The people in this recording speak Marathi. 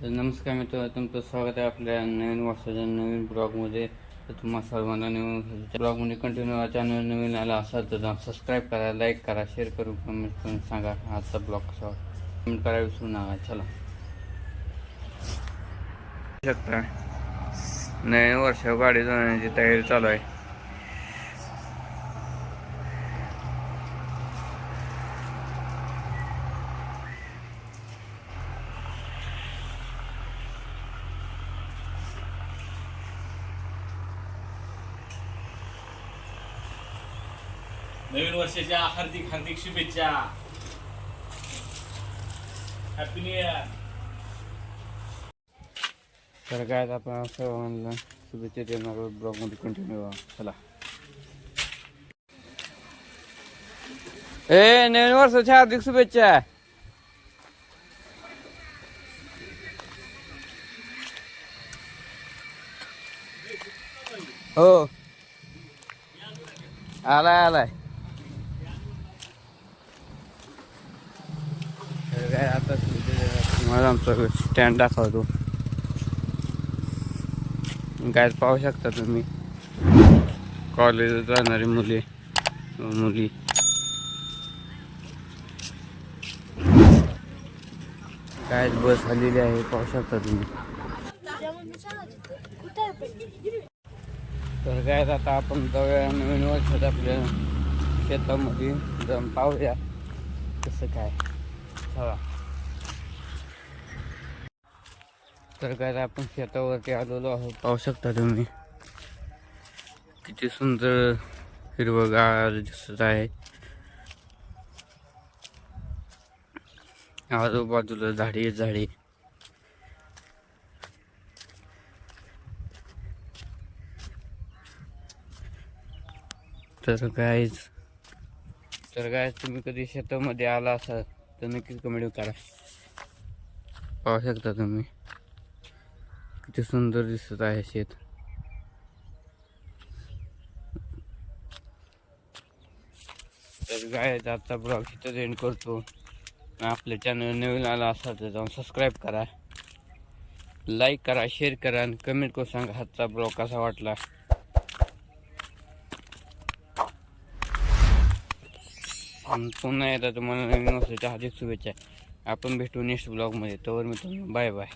तर नमस्कार मित्र तुमचं स्वागत आहे आपल्या नवीन वर्षाच्या नवीन ब्लॉगमध्ये. तर तुम्हा सर्वांना नवीन ब्लॉगमध्ये कंटिन्यू चॅनल नवीन आला असाल तर सबस्क्राईब करा लाईक करा शेअर करू कमेंट करून सांगा आजचा ब्लॉग कसा कमेंट करा विसरू नका. चला. शकता. नवीन वर्ष गाडी जाण्याची तयारी चालू आहे. नवीन वर्षाच्या हार्दिक हार्दिक शुभेच्छा. हॅपी न्यू इयर तर काय आपण सर्वांना शुभेच्छा देणार ब्लॉगमध्ये कंटिन्यू व्हा. चला. ए नवीन वर्षाच्या हार्दिक शुभेच्छा. हो. आलाय आलाय. काय आता तुम्हाला आमचा स्टँड दाखवतो. काय पाहू शकता तुम्ही. कॉलेजात जाणारी मुले मुली. काय बस आलेली आहे पाहू शकता तुम्ही. तर काय आता आपण जाऊया नवीन वर्षात आपल्या शेतामध्ये. जाऊन पाहूया कसं काय. चला तर काय आपण शेतावरती आलेलो आहोत. पाहू शकता तुम्ही. किती सुंदर हिरवगार दिसत आहे. आजूबाजूला झाडी झाडी. तर काय तर काय तुम्ही कधी शेतामध्ये आला असाल? तर नक्कीच कमेंट करा. पाहू शकता तुम्ही. किती सुंदर दिसत आहे शेत. तर काय आजचा ब्लॉग इथंच एंड करतो. आपल्या चॅनल नवीन आला असा तर जाऊन सबस्क्राईब करा. लाईक करा शेअर करा आणि कमेंट करून सांगा आजचा ब्लॉग कसा वाटला. आणि पुन्हा येतात तुम्हाला नवीन वर्षाच्या हार्दिक शुभेच्छा. आपण भेटू नेक्स्ट ब्लॉगमध्ये तोवर मित्रांनो बाय बाय